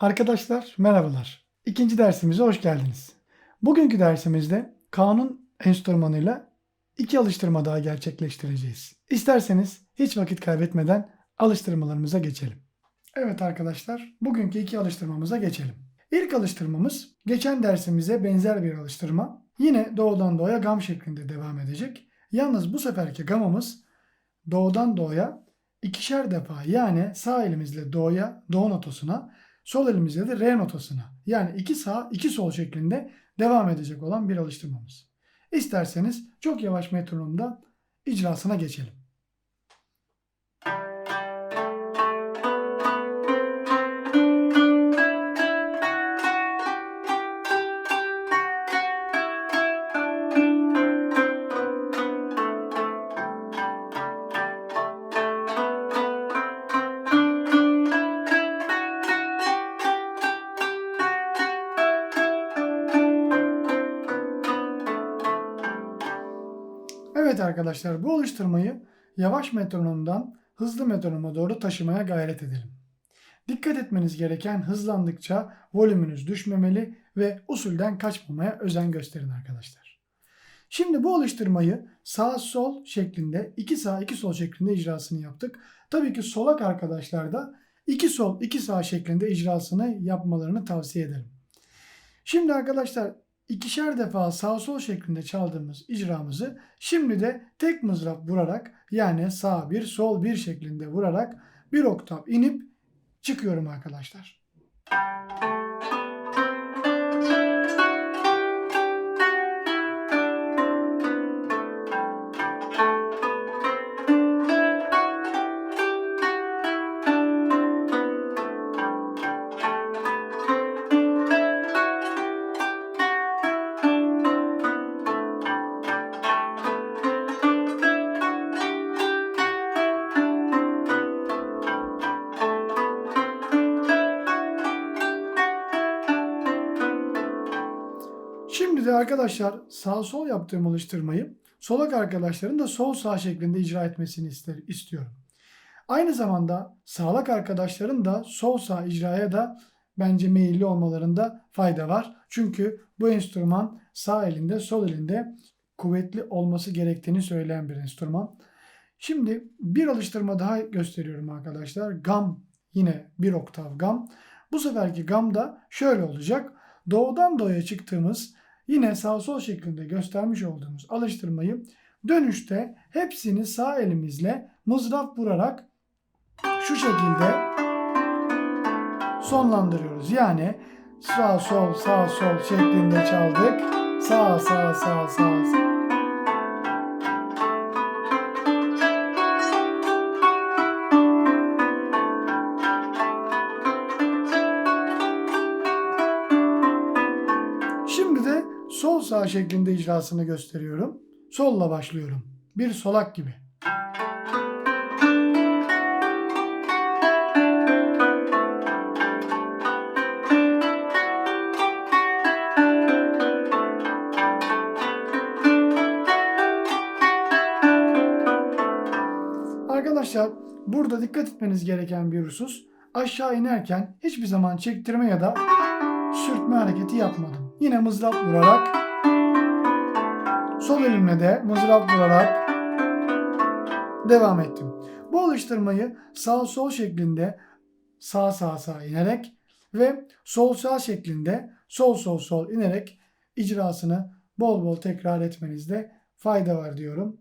Arkadaşlar merhabalar. İkinci dersimize hoş geldiniz. Bugünkü dersimizde kanun enstrümanıyla iki alıştırma daha gerçekleştireceğiz. İsterseniz hiç vakit kaybetmeden alıştırmalarımıza geçelim. Evet arkadaşlar, bugünkü iki alıştırmamıza geçelim. İlk alıştırmamız geçen dersimize benzer bir alıştırma. Yine doğudan doğuya gam şeklinde devam edecek. Yalnız bu seferki gamımız doğudan doğuya ikişer defa yani sağ elimizle doğuya, doğu notosuna, sol elimizle de re notosuna yani iki sağ iki sol şeklinde devam edecek olan bir alıştırmamız. İsterseniz çok yavaş metronomda icrasına geçelim. Evet arkadaşlar bu alıştırmayı yavaş metronomdan hızlı metronoma doğru taşımaya gayret edelim. Dikkat etmeniz gereken hızlandıkça volümünüz düşmemeli ve usulden kaçmamaya özen gösterin arkadaşlar. Şimdi bu alıştırmayı sağ sol şeklinde iki sağ iki sol şeklinde icrasını yaptık. Tabii ki solak arkadaşlar da iki sol iki sağ şeklinde icrasını yapmalarını tavsiye ederim. Şimdi arkadaşlar ikişer defa sağ sol şeklinde çaldığımız icramızı şimdi de tek mızrap vurarak yani sağ bir sol bir şeklinde vurarak bir oktav inip çıkıyorum arkadaşlar. Şimdi de arkadaşlar sağ sol yaptığım alıştırmayı solak arkadaşların da sol sağ şeklinde icra etmesini ister, istiyorum. Aynı zamanda sağlak arkadaşların da sol sağ icraya da bence meyilli olmalarında fayda var. Çünkü bu enstrüman sağ elinde sol elinde kuvvetli olması gerektiğini söyleyen bir enstrüman. Şimdi bir alıştırma daha gösteriyorum arkadaşlar. Gam yine bir oktav gam. Bu seferki gam da şöyle olacak. Doğudan doğuya çıktığımız yine sağ sol şeklinde göstermiş olduğumuz alıştırmayı dönüşte hepsini sağ elimizle mızrap vurarak şu şekilde sonlandırıyoruz. Yani sağ sol sağ sol şeklinde çaldık. Sağ sağ sağ sağ. sağ. Sağ şeklinde icrasını gösteriyorum. Solla başlıyorum. Bir solak gibi. Arkadaşlar burada dikkat etmeniz gereken bir husus aşağı inerken hiçbir zaman çektirme ya da sürtme hareketi yapmadım. Yine mızrap vurarak sol elimle de mızrap vurarak devam ettim. Bu alıştırmayı sağ sol şeklinde sağ sağ sağ inerek ve sol sağ şeklinde sol sol sol inerek icrasını bol bol tekrar etmenizde fayda var diyorum.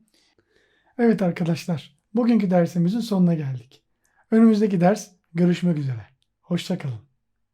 Evet arkadaşlar, bugünkü dersimizin sonuna geldik. Önümüzdeki ders görüşmek üzere. Hoşçakalın.